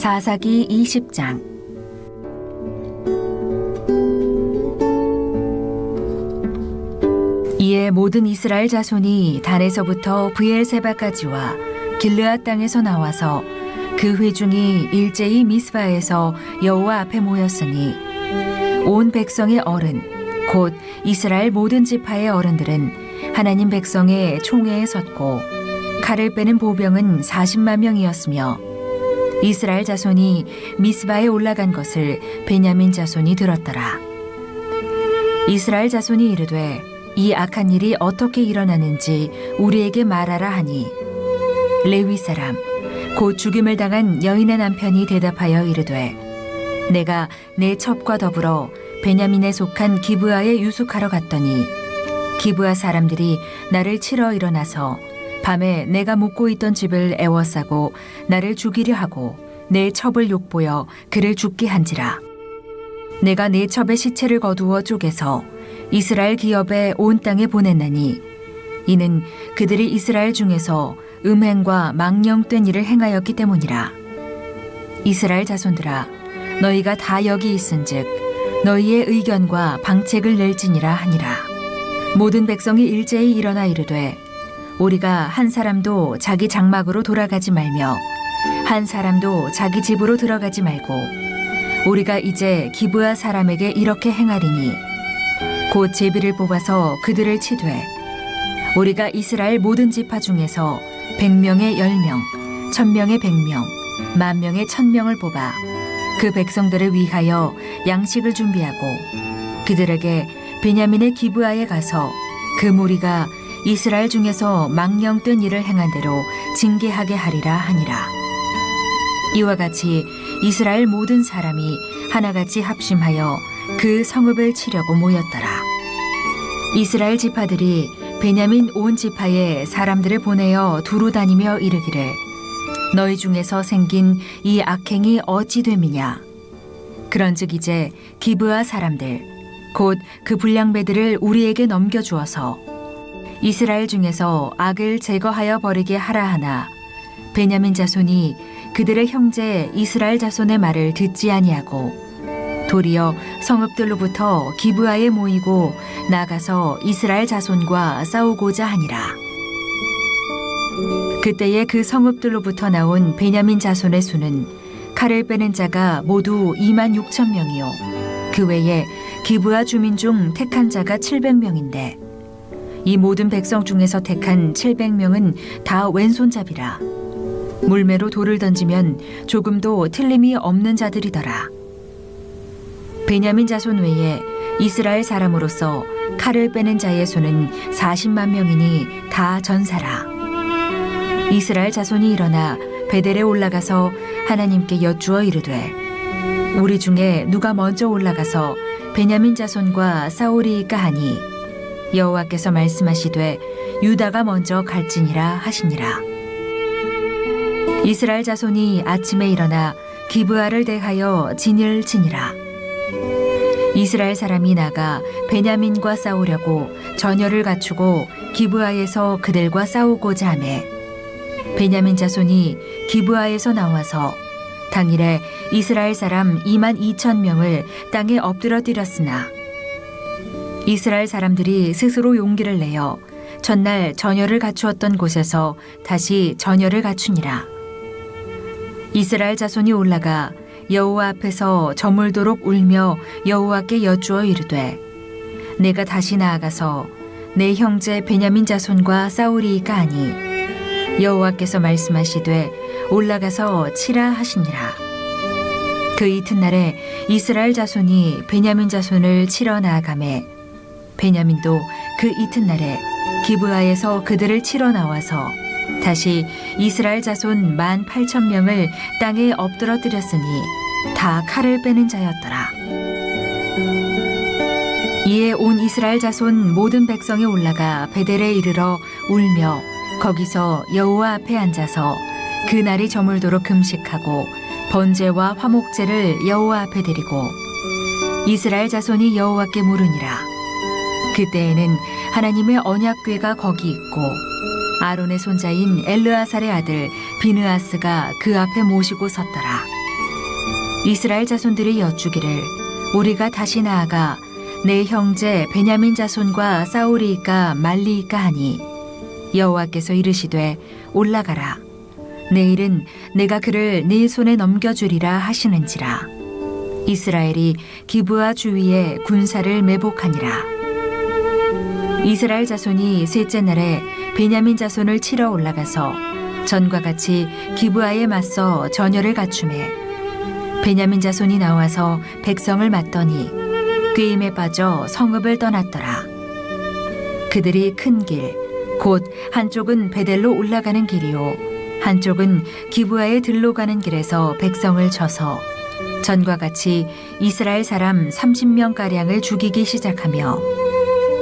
사사기 20장. 이에 모든 이스라엘 자손이 단에서부터 브엘세바까지와 길르앗 땅에서 나와서 그 회중이 일제히 미스바에서 여호와 앞에 모였으니 온 백성의 어른 곧 이스라엘 모든 지파의 어른들은 하나님 백성의 총회에 섰고 칼을 빼는 보병은 40만 명이었으며 이스라엘 자손이 미스바에 올라간 것을 베냐민 자손이 들었더라. 이스라엘 자손이 이르되 이 악한 일이 어떻게 일어나는지 우리에게 말하라 하니 레위 사람 곧 죽임을 당한 여인의 남편이 대답하여 이르되 내가 내 첩과 더불어 베냐민에 속한 기브아에 유숙하러 갔더니 기브아 사람들이 나를 치러 일어나서 밤에 내가 묵고 있던 집을 애워싸고 나를 죽이려 하고 내 첩을 욕보여 그를 죽게 한지라. 내가 내 첩의 시체를 거두어 쪼개서 이스라엘 기업에 온 땅에 보냈나니 이는 그들이 이스라엘 중에서 음행과 망령된 일을 행하였기 때문이라. 이스라엘 자손들아 너희가 다 여기 있은즉 너희의 의견과 방책을 낼지니라 하니라. 모든 백성이 일제히 일어나 이르되 우리가 한 사람도 자기 장막으로 돌아가지 말며 한 사람도 자기 집으로 들어가지 말고 우리가 이제 기브아 사람에게 이렇게 행하리니 곧 제비를 뽑아서 그들을 치되 우리가 이스라엘 모든 지파 중에서 백명의 열명, 천명의 백명, 만 명의 천명을 뽑아 그 백성들을 위하여 양식을 준비하고 그들에게 베냐민의 기브아에 가서 그 무리가 이스라엘 중에서 망령된 일을 행한 대로 징계하게 하리라 하니라. 이와 같이 이스라엘 모든 사람이 하나같이 합심하여 그 성읍을 치려고 모였더라. 이스라엘 지파들이 베냐민 온 지파에 사람들을 보내어 두루 다니며 이르기를 너희 중에서 생긴 이 악행이 어찌 됨이냐 그런즉 이제 기브아 사람들 곧 그 불량배들을 우리에게 넘겨 주어서 이스라엘 중에서 악을 제거하여 버리게 하라 하나 베냐민 자손이 그들의 형제 이스라엘 자손의 말을 듣지 아니하고 도리어 성읍들로부터 기브아에 모이고 나가서 이스라엘 자손과 싸우고자 하니라. 그때에 그 성읍들로부터 나온 베냐민 자손의 수는 칼을 빼는 자가 모두 2만 6천 명이요. 그 외에 기브아 주민 중 택한 자가 700명인데 이 모든 백성 중에서 택한 700명은 다 왼손잡이라. 물매로 돌을 던지면 조금도 틀림이 없는 자들이더라. 베냐민 자손 외에 이스라엘 사람으로서 칼을 빼는 자의 수는 40만 명이니 다 전사라. 이스라엘 자손이 일어나 베델에 올라가서 하나님께 여쭈어 이르되 우리 중에 누가 먼저 올라가서 베냐민 자손과 싸우리이까 하니 여호와께서 말씀하시되 유다가 먼저 갈지니라 하시니라. 이스라엘 자손이 아침에 일어나 기브아를 대하여 진을 치니라. 이스라엘 사람이 나가 베냐민과 싸우려고 전열을 갖추고 기브아에서 그들과 싸우고자 하매 베냐민 자손이 기브아에서 나와서 당일에 이스라엘 사람 2만 2천 명을 땅에 엎드러뜨렸으나 이스라엘 사람들이 스스로 용기를 내어 전날 전열을 갖추었던 곳에서 다시 전열을 갖추니라. 이스라엘 자손이 올라가 여호와 앞에서 저물도록 울며 여호와께 여쭈어 이르되 내가 다시 나아가서 내 형제 베냐민 자손과 싸우리이까 하니? 여호와께서 말씀하시되 올라가서 치라 하시니라. 그 이튿날에 이스라엘 자손이 베냐민 자손을 치러 나아가매 베냐민도 그 이튿날에 기브아에서 그들을 치러 나와서 다시 이스라엘 자손 만 팔천 명을 땅에 엎드러뜨렸으니 다 칼을 빼는 자였더라. 이에 온 이스라엘 자손 모든 백성이 올라가 베델에 이르러 울며 거기서 여호와 앞에 앉아서 그 날이 저물도록 금식하고 번제와 화목제를 여호와 앞에 드리고 이스라엘 자손이 여호와께 물으니라. 그때에는 하나님의 언약궤가 거기 있고 아론의 손자인 엘르아살의 아들 비느아스가 그 앞에 모시고 섰더라. 이스라엘 자손들이 여쭈기를 우리가 다시 나아가 내 형제 베냐민 자손과 싸우리이까 말리이까 하니 여호와께서 이르시되 올라가라. 내일은 내가 그를 네 손에 넘겨주리라 하시는지라. 이스라엘이 기브아 주위에 군사를 매복하니라 이스라엘 자손이 셋째 날에 베냐민 자손을 치러 올라가서 전과 같이 기브아에 맞서 전열을 갖추매 베냐민 자손이 나와서 백성을 맞더니 꾀임에 빠져 성읍을 떠났더라. 그들이 큰 길, 곧 한쪽은 베델로 올라가는 길이요, 한쪽은 기브아에 들로 가는 길에서 백성을 쳐서 전과 같이 이스라엘 사람 30명 가량을 죽이기 시작하며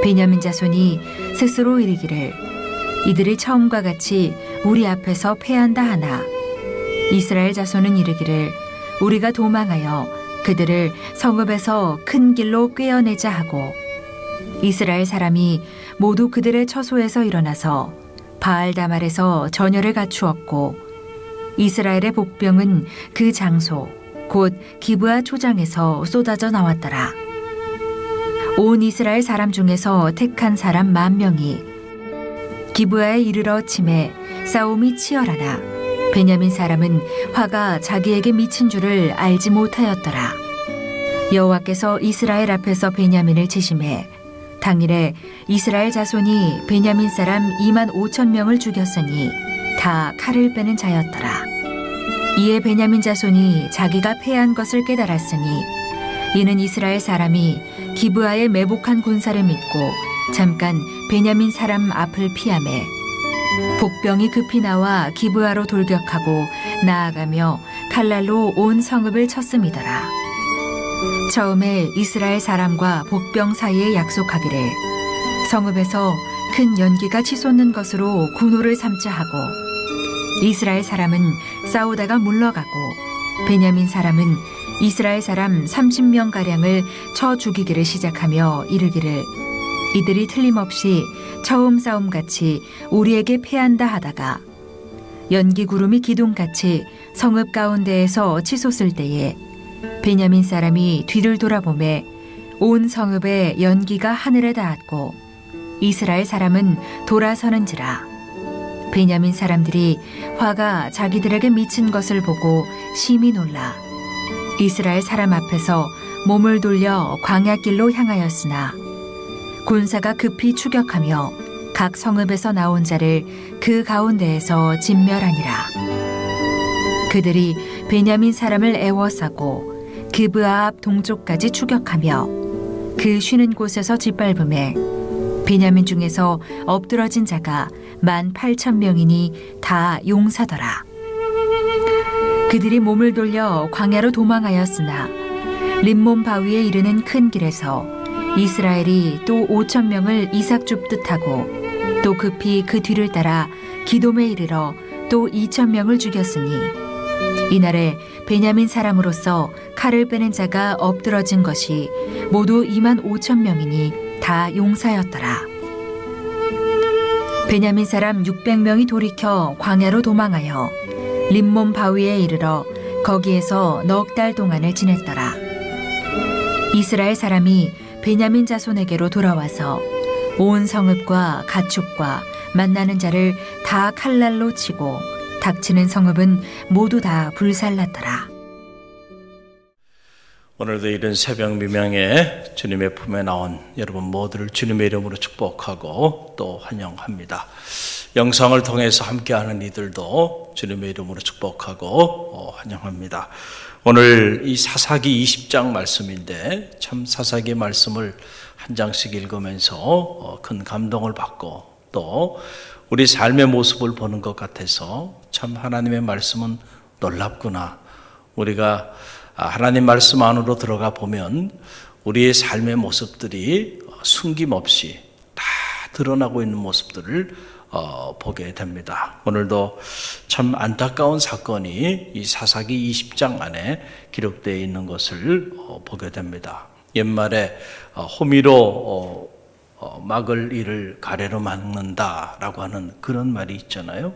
베냐민 자손이 스스로 이르기를 이들이 처음과 같이 우리 앞에서 패한다 하나 이스라엘 자손은 이르기를 우리가 도망하여 그들을 성읍에서 큰 길로 꿰어내자 하고 이스라엘 사람이 모두 그들의 처소에서 일어나서 바알 다말에서 전열을 갖추었고 이스라엘의 복병은 그 장소 곧 기브아 초장에서 쏟아져 나왔더라. 온 이스라엘 사람 중에서 택한 사람 만 명이 기브아에 이르러 침해 싸움이 치열하나 베냐민 사람은 화가 자기에게 미친 줄을 알지 못하였더라. 여호와께서 이스라엘 앞에서 베냐민을 치심해 당일에 이스라엘 자손이 베냐민 사람 2만 5천 명을 죽였으니 다 칼을 빼는 자였더라. 이에 베냐민 자손이 자기가 패한 것을 깨달았으니 이는 이스라엘 사람이 기브아에 매복한 군사를 믿고 잠깐 베냐민 사람 앞을 피하매 복병이 급히 나와 기브아로 돌격하고 나아가며 칼날로 온 성읍을 쳤음이더라. 처음에 이스라엘 사람과 복병 사이에 약속하기를 성읍에서 큰 연기가 치솟는 것으로 군호를 삼자 하고 이스라엘 사람은 싸우다가 물러가고 베냐민 사람은 이스라엘 사람 30명 가량을 쳐 죽이기를 시작하며 이르기를 이들이 틀림없이 처음 싸움 같이 우리에게 패한다 하다가 연기 구름이 기둥같이 성읍 가운데에서 치솟을 때에 베냐민 사람이 뒤를 돌아보매 온 성읍에 연기가 하늘에 닿았고 이스라엘 사람은 돌아서는지라. 베냐민 사람들이 화가 자기들에게 미친 것을 보고 심히 놀라 이스라엘 사람 앞에서 몸을 돌려 광야길로 향하였으나 군사가 급히 추격하며 각 성읍에서 나온 자를 그 가운데에서 진멸하니라. 그들이 베냐민 사람을 애워싸고 기브아 앞 동쪽까지 추격하며 그 쉬는 곳에서 짓밟음에 베냐민 중에서 엎드러진 자가 만 팔천 명이니 다 용사더라. 그들이 몸을 돌려 광야로 도망하였으나 림몬 바위에 이르는 큰 길에서 이스라엘이 또 5천 명을 이삭 줍듯 하고 또 급히 그 뒤를 따라 기돔에 이르러 또 2천 명을 죽였으니 이날에 베냐민 사람으로서 칼을 빼는 자가 엎드러진 것이 모두 2만 5천 명이니 다 용사였더라. 베냐민 사람 600명이 돌이켜 광야로 도망하여 림몬 바위에 이르러 거기에서 넉 달 동안을 지냈더라. 이스라엘 사람이 베냐민 자손에게로 돌아와서 온 성읍과 가축과 만나는 자를 다 칼날로 치고 닥치는 성읍은 모두 다 불살랐더라. 오늘도 이른 새벽 미명에 주님의 품에 나온 여러분 모두를 주님의 이름으로 축복하고 또 환영합니다. 영상을 통해서 함께하는 이들도 주님의 이름으로 축복하고 어, 환영합니다. 오늘 이 사사기 20장 말씀인데 참 사사기 말씀을 한 장씩 읽으면서 어, 큰 감동을 받고 또 우리 삶의 모습을 보는 것 같아서 참 하나님의 말씀은 놀랍구나. 우리가 아, 하나님 말씀 안으로 들어가 보면 우리의 삶의 모습들이 숨김없이 다 드러나고 있는 모습들을 어, 보게 됩니다. 오늘도 참 안타까운 사건이 이 사사기 20장 안에 기록되어 있는 것을 어, 보게 됩니다. 옛말에 어, 호미로 어, 어, 막을 일을 가래로 막는다라고 하는 그런 말이 있잖아요.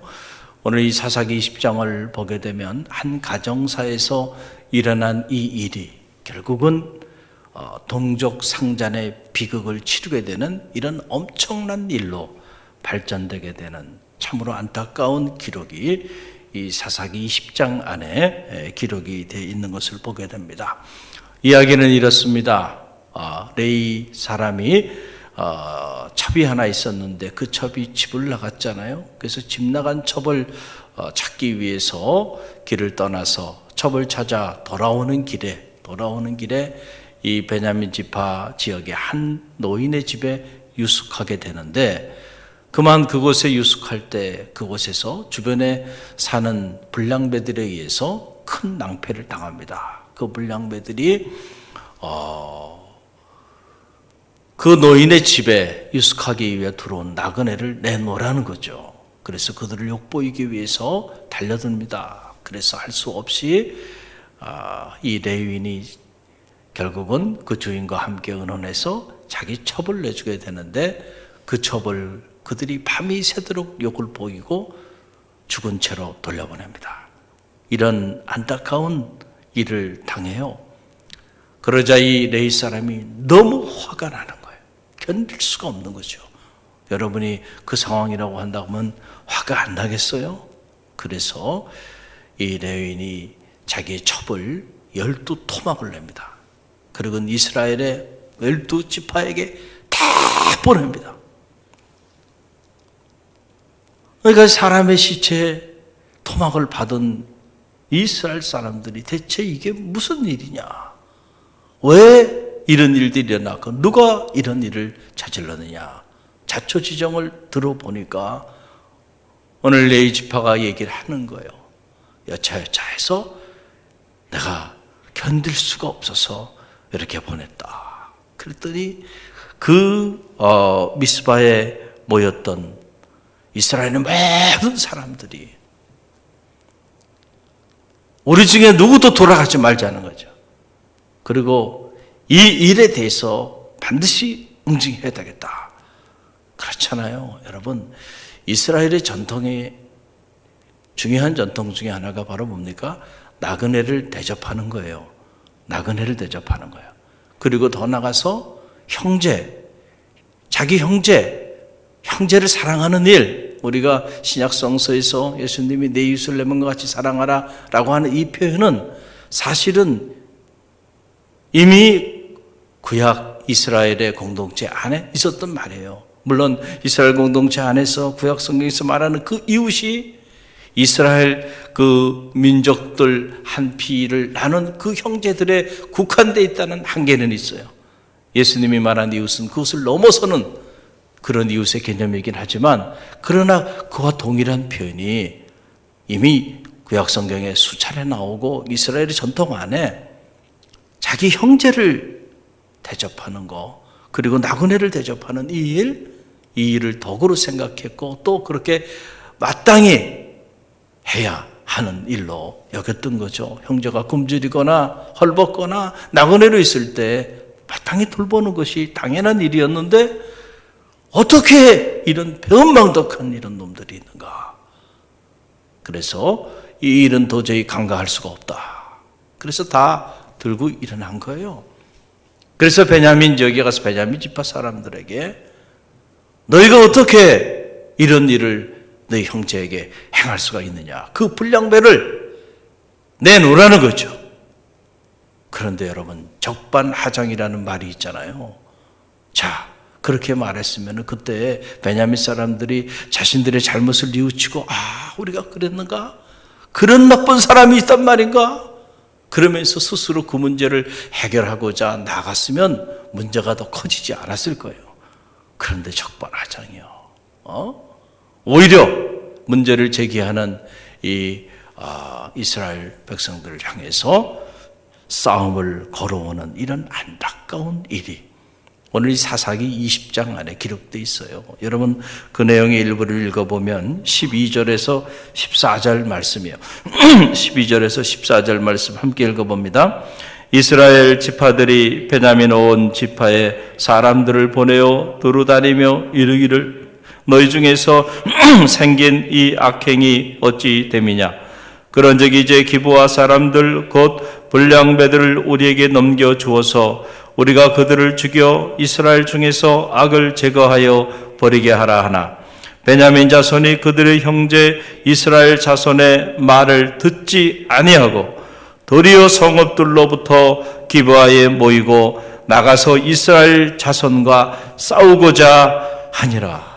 오늘 이 사사기 20장을 보게 되면 한 가정사에서 일어난 이 일이 결국은 어, 동족 상잔의 비극을 치르게 되는 이런 엄청난 일로 발전되게 되는 참으로 안타까운 기록이 이 사사기 10장 안에 에, 기록이 되어 있는 것을 보게 됩니다. 이야기는 이렇습니다. 어, 레이 사람이 어, 첩이 하나 있었는데 그 첩이 집을 나갔잖아요. 그래서 집 나간 첩을 어, 찾기 위해서 길을 떠나서 첩을 찾아 돌아오는 길에 돌아오는 길에 이 베냐민 지파 지역의 한 노인의 집에 유숙하게 되는데 그만 그곳에 유숙할 때 그곳에서 주변에 사는 불량배들에 의해서 큰 낭패를 당합니다. 그 불량배들이 그 노인의 집에 유숙하기 위해 들어온 나그네를 내놓으라는 거죠. 그래서 그들을 욕보이기 위해서 달려듭니다. 그래서 할 수 없이 아, 이 레위인이 결국은 그 주인과 함께 의논해서 자기 첩을 내주게 되는데 그 첩을 그들이 밤이 새도록 욕을 보이고 죽은 채로 돌려보냅니다. 이런 안타까운 일을 당해요. 그러자 이 레이 사람이 너무 화가 나는 거예요. 견딜 수가 없는 거죠. 여러분이 그 상황이라고 한다면 화가 안 나겠어요? 그래서 이 레위인이 자기의 첩을 열두 토막을 냅니다. 그리고 이스라엘의 열두 지파에게 다 보냅니다. 그러니까 사람의 시체에 토막을 받은 이스라엘 사람들이 대체 이게 무슨 일이냐? 왜 이런 일들이 일어나고 누가 이런 일을 저질렀느냐? 자초지정을 들어보니까 오늘 레이 지파가 얘기를 하는 거예요. 여차여차해서 내가 견딜 수가 없어서 이렇게 보냈다. 그랬더니 그 어, 미스바에 모였던 이스라엘의 모든 사람들이 우리 중에 누구도 돌아가지 말자는 거죠. 그리고 이 일에 대해서 반드시 응징해야 되겠다. 그렇잖아요. 여러분, 이스라엘의 전통의 중요한 전통 중에 하나가 바로 뭡니까? 나그네를 대접하는 거예요. 나그네를 대접하는 거예요. 그리고 더 나가서 형제, 자기 형제, 형제를 사랑하는 일. 우리가 신약 성서에서 예수님이 내 이웃을 내 몸과 같이 사랑하라 라고 하는 이 표현은 사실은 이미 구약 이스라엘의 공동체 안에 있었던 말이에요. 물론 이스라엘 공동체 안에서 구약 성경에서 말하는 그 이웃이 이스라엘 그 민족들 한 피를 나눈 그 형제들의 국한돼 있다는 한계는 있어요. 예수님이 말한 이웃은 그것을 넘어서는 그런 이웃의 개념이긴 하지만 그러나 그와 동일한 표현이 이미 구약 성경에 수차례 나오고 이스라엘의 전통 안에 자기 형제를 대접하는 거 그리고 나그네를 대접하는 이 일, 이 일을 덕으로 생각했고 또 그렇게 마땅히 해야 하는 일로 여겼던 거죠. 형제가 굶주리거나 헐벗거나 나그네로 있을 때 마땅히 돌보는 것이 당연한 일이었는데 어떻게 이런 변망덕한 이런 놈들이 있는가? 그래서 이 일은 도저히 간과할 수가 없다. 그래서 다 들고 일어난 거예요. 그래서 베냐민 지역에 가서 베냐민 지파 사람들에게 너희가 어떻게 이런 일을 너희 형제에게 행할 수가 있느냐? 그 불량배를 내놓으라는 거죠. 그런데 여러분 적반하장이라는 말이 있잖아요. 자, 그렇게 말했으면 그때 베냐민 사람들이 자신들의 잘못을 뉘우치고 아 우리가 그랬는가 그런 나쁜 사람이 있단 말인가 그러면서 스스로 그 문제를 해결하고자 나갔으면 문제가 더 커지지 않았을 거예요. 그런데 적반하장이요. 어? 오히려 문제를 제기하는 이 아, 이스라엘 백성들을 향해서 싸움을 걸어오는 이런 안타까운 일이 오늘 이 사사기 20장 안에 기록되어 있어요. 여러분 그 내용의 일부를 읽어보면 12절에서 14절 말씀이에요. 12절에서 14절 말씀 함께 읽어봅니다. 이스라엘 지파들이 베냐민 온 지파에 사람들을 보내어 두루 다니며 이르기를 너희 중에서 생긴 이 악행이 어찌 됨이냐 그런 적이 이제 기부와 사람들 곧 불량배들을 우리에게 넘겨 주어서 우리가 그들을 죽여 이스라엘 중에서 악을 제거하여 버리게 하라 하나 베냐민 자손이 그들의 형제 이스라엘 자손의 말을 듣지 아니하고 도리어 성읍들로부터 기브아에 모이고 나가서 이스라엘 자손과 싸우고자 하니라.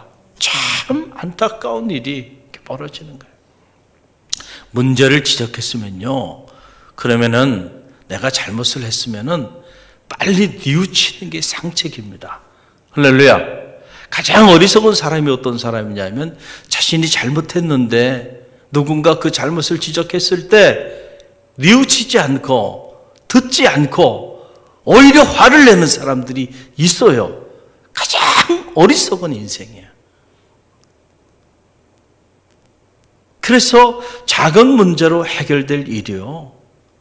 참 안타까운 일이 벌어지는 거예요. 문제를 지적했으면요. 그러면은 내가 잘못을 했으면은 빨리 뉘우치는 게 상책입니다. 할렐루야. 가장 어리석은 사람이 어떤 사람이냐면 자신이 잘못했는데 누군가 그 잘못을 지적했을 때 뉘우치지 않고 듣지 않고 오히려 화를 내는 사람들이 있어요. 가장 어리석은 인생이에요. 그래서 작은 문제로 해결될 일이요.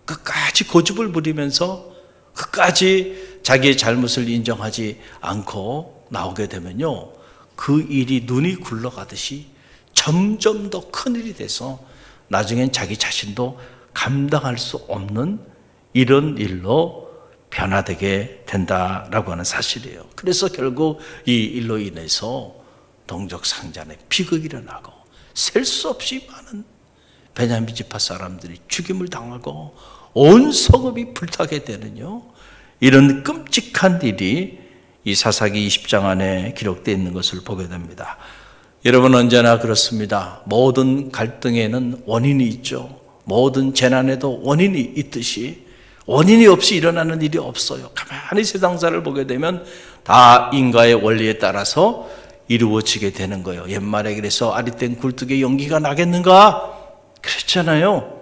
끝까지 고집을 부리면서 끝까지 자기의 잘못을 인정하지 않고 나오게 되면요. 그 일이 눈이 굴러가듯이 점점 더 큰 일이 돼서 나중엔 자기 자신도 감당할 수 없는 이런 일로 변화되게 된다라고 하는 사실이에요. 그래서 결국 이 일로 인해서 동족 상잔에 비극이 일어나고 셀 수 없이 많은 베냐민 지파 사람들이 죽임을 당하고 온 성읍이 불타게 되는요. 이런 끔찍한 일이 이 사사기 20장 안에 기록되어 있는 것을 보게 됩니다. 여러분 언제나 그렇습니다. 모든 갈등에는 원인이 있죠. 모든 재난에도 원인이 있듯이 원인이 없이 일어나는 일이 없어요. 가만히 세상사를 보게 되면 다 인과의 원리에 따라서 이루어지게 되는 거예요. 옛말에 그래서 아리땡 굴뚝에 연기가 나겠는가? 그랬잖아요.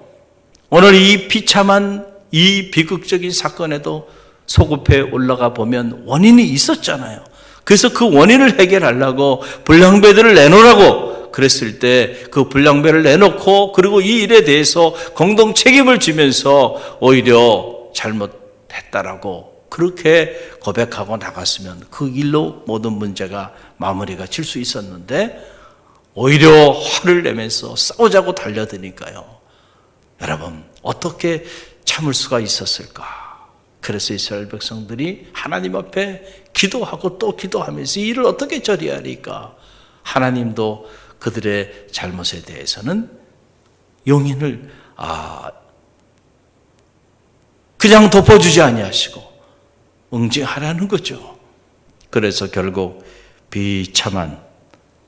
오늘 이 비참한 이 비극적인 사건에도 소급해 올라가 보면 원인이 있었잖아요. 그래서 그 원인을 해결하려고 불량배들을 내놓으라고 그랬을 때 그 불량배를 내놓고 그리고 이 일에 대해서 공동 책임을 지면서 오히려 잘못했다라고 그렇게 고백하고 나갔으면 그 일로 모든 문제가 마무리가 칠 수 있었는데 오히려 화를 내면서 싸우자고 달려드니까요. 여러분, 어떻게 참을 수가 있었을까? 그래서 이스라엘 백성들이 하나님 앞에 기도하고 또 기도하면서 이 일을 어떻게 처리하리까? 하나님도 그들의 잘못에 대해서는 용인을 아 그냥 덮어주지 아니하시고 응징하라는 거죠. 그래서 결국 비참한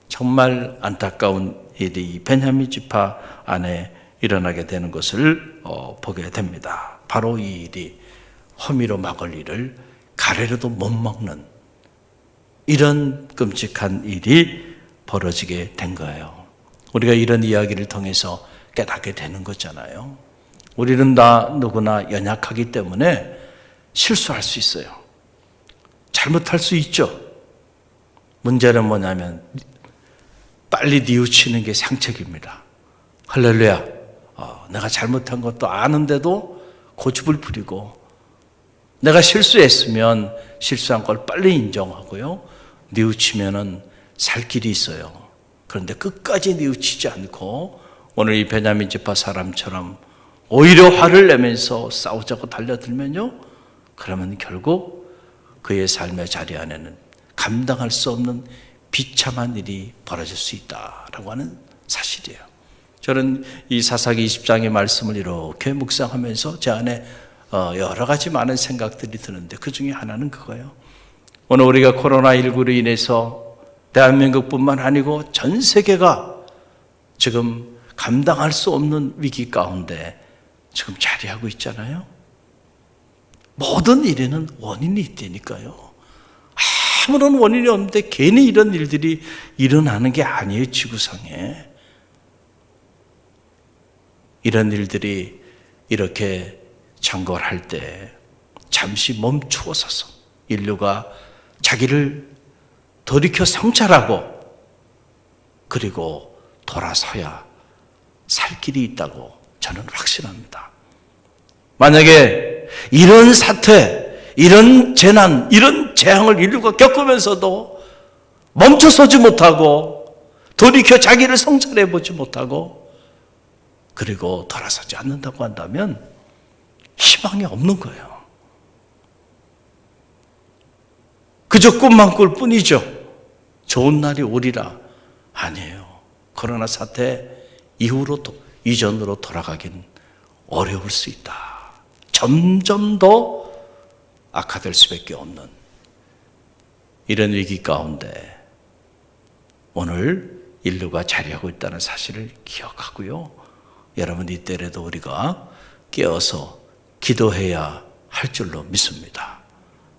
정말 안타까운 일이 베냐민 지파 안에 일어나게 되는 것을 어, 보게 됩니다. 바로 이 일이 허미로 막을 일을 가래로도 못 먹는 이런 끔찍한 일이 벌어지게 된 거예요. 우리가 이런 이야기를 통해서 깨닫게 되는 거잖아요. 우리는 다 누구나 연약하기 때문에 실수할 수 있어요. 잘못할 수 있죠. 문제는 뭐냐면 빨리 뉘우치는 게 상책입니다. 할렐루야. 어, 내가 잘못한 것도 아는데도 고집을 부리고 내가 실수했으면 실수한 걸 빨리 인정하고요. 뉘우치면은 살 길이 있어요. 그런데 끝까지 뉘우치지 않고 오늘 이 베냐민 지파 사람처럼 오히려 화를 내면서 싸우자고 달려들면요. 그러면 결국 그의 삶의 자리 안에는 감당할 수 없는 비참한 일이 벌어질 수 있다라고 하는 사실이에요. 저는 이 사사기 20장의 말씀을 이렇게 묵상하면서 제 안에 어, 여러 가지 많은 생각들이 드는데 그 중에 하나는 그거예요. 오늘 우리가 코로나19로 인해서 대한민국뿐만 아니고 전 세계가 지금 감당할 수 없는 위기 가운데 지금 자리하고 있잖아요. 모든 일에는 원인이 있다니까요. 아무런 원인이 없는데 괜히 이런 일들이 일어나는 게 아니에요, 지구상에. 이런 일들이 이렇게 창궐할 때 잠시 멈추어 서서 인류가 자기를 돌이켜 성찰하고 그리고 돌아서야 살 길이 있다고 저는 확신합니다. 만약에 이런 사태, 이런 재난, 이런 재앙을 인류가 겪으면서도 멈춰서지 못하고 돌이켜 자기를 성찰해 보지 못하고 그리고 돌아서지 않는다고 한다면 희망이 없는 거예요. 그저 꿈만 꿀 뿐이죠. 좋은 날이 오리라 아니에요. 코로나 사태 이후로 도, 이전으로 돌아가긴 어려울 수 있다. 점점 더 악화될 수밖에 없는 이런 위기 가운데 오늘 인류가 자리하고 있다는 사실을 기억하고요. 여러분 이때라도 우리가 깨어서 기도해야 할 줄로 믿습니다.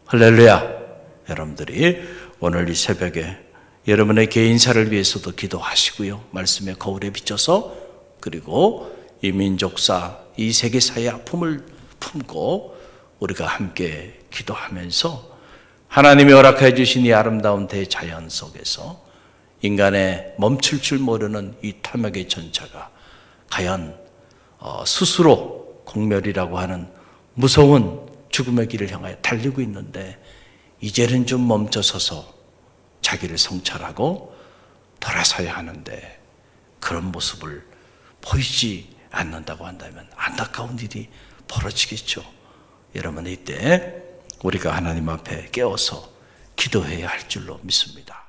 할렐루야. 여러분들이 오늘 이 새벽에 여러분의 개인사를 위해서도 기도하시고요. 말씀의 거울에 비춰서 그리고 이 민족사, 이 세계사의 아픔을 품고 우리가 함께 기도하면서 하나님이 허락해 주신 이 아름다운 대자연 속에서 인간의 멈출 줄 모르는 이 탐욕의 전차가 과연 어, 스스로 공멸이라고 하는 무서운 죽음의 길을 향하여 달리고 있는데 이제는 좀 멈춰서서 자기를 성찰하고 돌아서야 하는데 그런 모습을 보이지 않는다고 한다면 안타까운 일이 벌어지겠죠. 여러분 이때 우리가 하나님 앞에 깨어서 기도해야 할 줄로 믿습니다.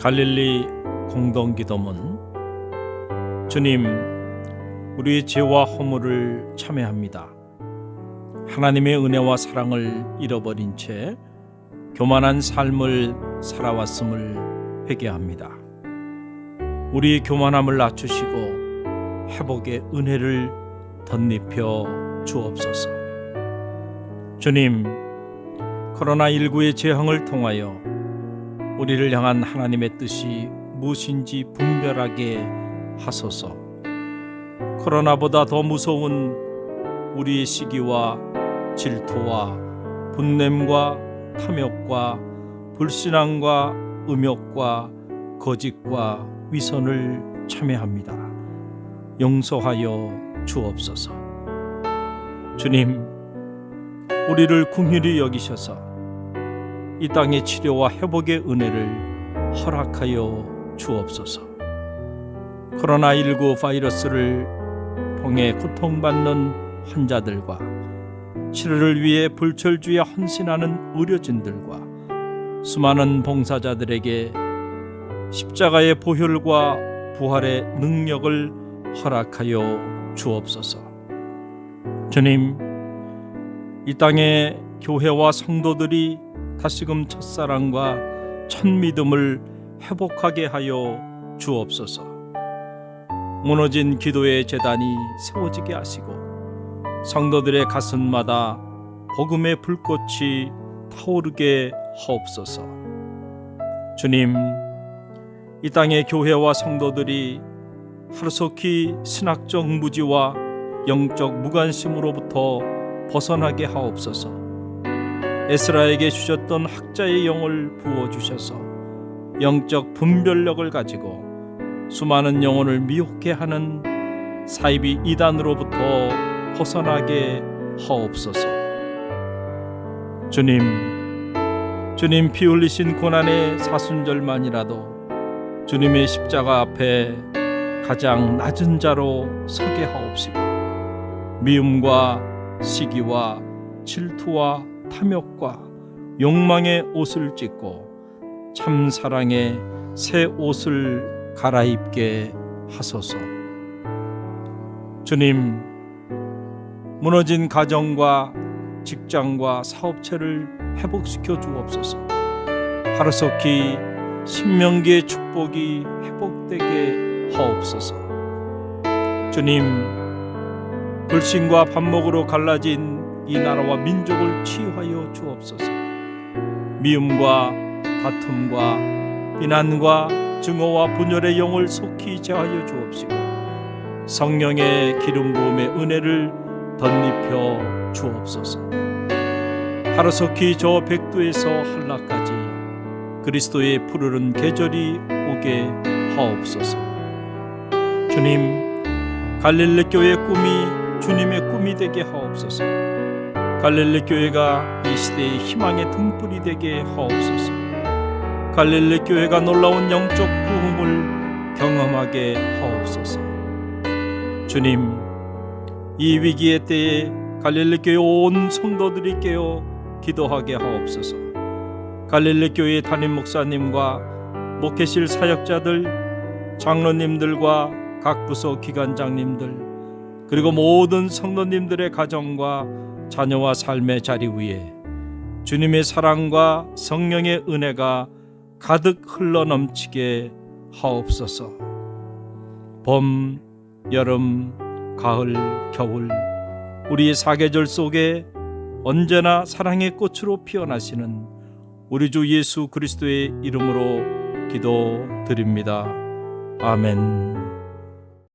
갈릴리 공동 기도문 주님 우리 죄와 허물을 참회합니다. 하나님의 은혜와 사랑을 잃어버린 채 교만한 삶을 살아왔음을 회개합니다. 우리 교만함을 낮추시고 회복의 은혜를 덧입혀 주옵소서. 주님, 코로나19의 재앙을 통하여 우리를 향한 하나님의 뜻이 무엇인지 분별하게 하소서. 코로나보다 더 무서운 우리의 시기와 질투와 분냄과 탐욕과 불신앙과 음욕과 거짓과 위선을 참회합니다. 용서하여 주옵소서. 주님, 우리를 궁휼히 여기셔서 이 땅의 치료와 회복의 은혜를 허락하여 주옵소서. 코로나19 바이러스를 통해 고통받는 환자들과 치료를 위해 불철주야 헌신하는 의료진들과 수많은 봉사자들에게 십자가의 보혈과 부활의 능력을 허락하여 주옵소서. 주님, 이 땅의 교회와 성도들이 다시금 첫사랑과 첫 믿음을 회복하게 하여 주옵소서. 무너진 기도의 재단이 세워지게 하시고 성도들의 가슴마다 복음의 불꽃이 타오르게 하옵소서. 주님, 이 땅의 교회와 성도들이 하루속히 신학적 무지와 영적 무관심으로부터 벗어나게 하옵소서. 에스라에게 주셨던 학자의 영을 부어 주셔서 영적 분별력을 가지고 수많은 영혼을 미혹해 하는 사이비 이단으로부터 벗어나게 하옵소서. 주님, 주님 피 흘리신 고난의 사순절만이라도 주님의 십자가 앞에 가장 낮은 자로 서게 하옵시고 미움과 시기와 질투와 탐욕과 욕망의 옷을 찢고 참 사랑의 새 옷을 갈아입게 하소서. 주님, 무너진 가정과 직장과 사업체를 회복시켜 주옵소서. 하루속히 신명기의 축복이 회복되게 하옵소서. 주님, 불신과 반목으로 갈라진 이 나라와 민족을 치유하여 주옵소서. 미움과 다툼과 비난과 증오와 분열의 영을 속히 제하여 주옵시고 성령의 기름 부음의 은혜를 덧입혀 주옵소서. 하루속히 저 백두에서 한라까지 그리스도의 푸르른 계절이 오게 하옵소서. 주님, 갈릴리 교회 꿈이 주님의 꿈이 되게 하옵소서. 갈릴리 교회가 이 시대의 희망의 등불이 되게 하옵소서. 갈릴리 교회가 놀라운 영적 부흥을 경험하게 하옵소서. 주님, 이 위기의 때에 갈릴리 교회 온 성도들이 깨어 기도하게 하옵소서. 갈릴리 교회 담임 목사님과 목회실 사역자들, 장로님들과 각 부서 기관장님들 그리고 모든 성도님들의 가정과 자녀와 삶의 자리 위에 주님의 사랑과 성령의 은혜가 가득 흘러 넘치게 하옵소서. 봄, 여름, 가을, 겨울 우리의 사계절 속에 언제나 사랑의 꽃으로 피어나시는 우리 주 예수 그리스도의 이름으로 기도드립니다. 아멘.